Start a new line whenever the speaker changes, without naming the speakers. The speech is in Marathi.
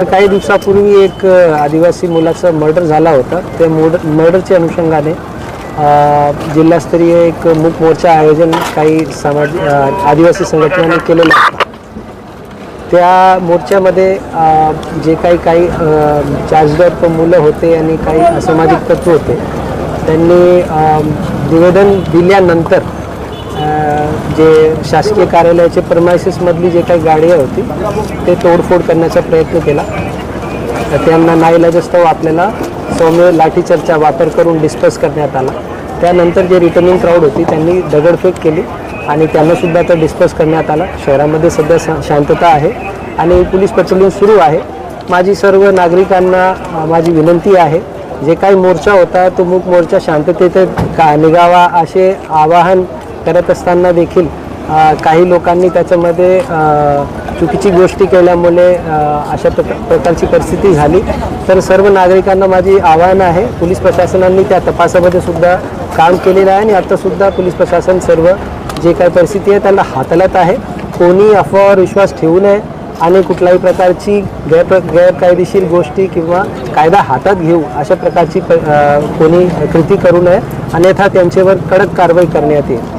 काही दिवसापूर्वी एक आदिवासी मुलाचं मर्डर झाला होता. त्या मोड मर्डरच्या अनुषंगाने जिल्हास्तरीय एक मूक मोर्चा आयोजन काही समाज आदिवासी संघटनांनी केलेलं होतं त्या मोर्चामध्ये जे काही काही चार्जदार मुलं होते आणि काही असामाजिक तत्व होते त्यांनी निवेदन दिल्यानंतर जे शासकीय कार्यालयाचे प्रमायसेसमधली जे काही गाडी होती ते तोडफोड करण्याचा प्रयत्न केला. तर त्यांना नाईलाजस्तव आपल्याला सौम्य लाठीचार्जचा वापर करून डिस्पस करण्यात आला. त्यानंतर जे रिटर्निंग क्राऊड होती त्यांनी दगडफेक केली आणि त्यांनासुद्धा तर डिस्पस करण्यात आला. शहरामध्ये सध्या शांतता आहे आणि पोलीस पेट्रोलिंग सुरू आहे. माझी सर्व नागरिकांना माझी विनंती आहे जे काही मोर्चा होता तो मूक मोर्चा शांततेत का निघावा असे आवाहन करत असताना देखील काही लोकांनी त्याच्यामध्ये चुकीची गोष्टी केल्यामुळे अशा प्रकारची परिस्थिती झाली. तर सर्व नागरिकांना माझी आव्हान आहे पोलीस प्रशासनाने त्या तपासामध्ये सुद्धा काम केलेलं आहे आणि आत्तासुद्धा पोलीस प्रशासन सर्व जे काही परिस्थिती आहे त्याला हाताळत आहे. कोणी अफवावर विश्वास ठेवू नये आणि कुठल्याही प्रकारची गैर गैरकायदेशीर गोष्टी किंवा कायदा हातात घेऊ अशा प्रकारची प- कोणी कृती करू नये. अन्यथा त्यांच्यावर कडक कारवाई करण्यात येईल.